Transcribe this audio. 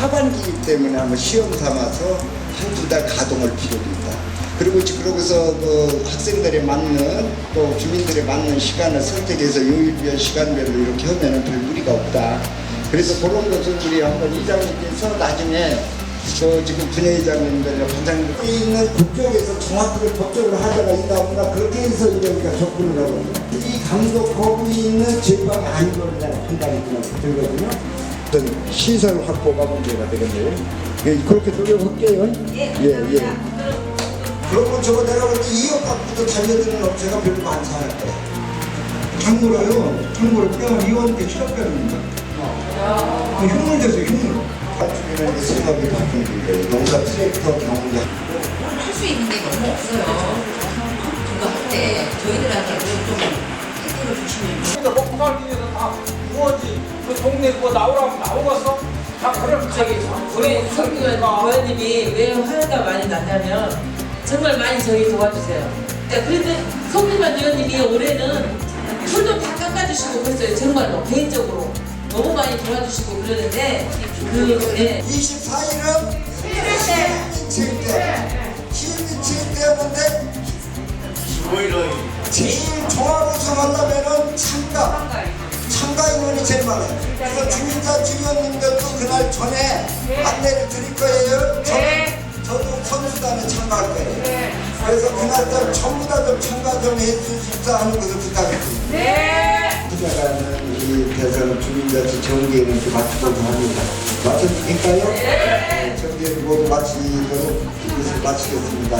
초반기이기 때문에 한번 시험 삼아서 한두 달 가동할 필요도 있다. 그리고 지- 그러고서 그 학생들에 맞는 또 주민들에 맞는 시간을 선택해서 요일별 시간별로 이렇게 하면은 별 무리가 없다. 그래서 그런 것을 우리 한번 이장님께서 나중에 그 지금 분회의장님들 반장님들 있는 국쪽에서 정확하게 법적으로 하자가 있다 보니까 그렇게 해서 이제 우리가 접근을 하거든요. 이 감독 거부에 있는 죄방이 아닌 걸로 판단이 들거든요. 어떤 시설 확보가 문제가 되겠네요. 예, 그렇게 노력할게요. 예, 예. 그러면 저거 내가 볼때 2억 갖고도 달려드는 업체가 별로 많지 않을 거예요. 참고로요, 참고로 뼈는 이원께 실업병입니다. 그 흉물 됐어요, 흉물. 이제 생각이 바뀐 거예요. 농사 트랙터 경운장. 할수 있는 게 너무 없어요. 그거 할때 저희들한테도 좀 혜택을 주시면 그러니까 먹고 살기 위해서 다 동네 뭐 나오라면 나오겠어? 다 그런 저기 우리 성규원 의원님이 왜 화가 많이 났냐면 정말 많이 저희 도와주세요. 네, 그런데 성규만 의원님이 올해는 풀도 다 깎아주시고 그랬어요. 정말로 개인적으로 너무 많이 도와주시고 그러는데 그 예. 24일은 시민체육 때. 시민체육 때였는데 제일 종합우 그래서 주민자 주위원님들도 그날 전에 안내를 드릴 거예요. 저, 저도 선수단에 참가할 거예요. 그래서 그날 전부 다 좀 참가 좀 해주십사 하는 것을 부탁드립니다. 투자가는 이 대선 주민자치 정기에는 좀 맞추고자 합니다. 맞춰주실까요? 네. 정기를 모두 마치도록 이것을 마치겠습니다.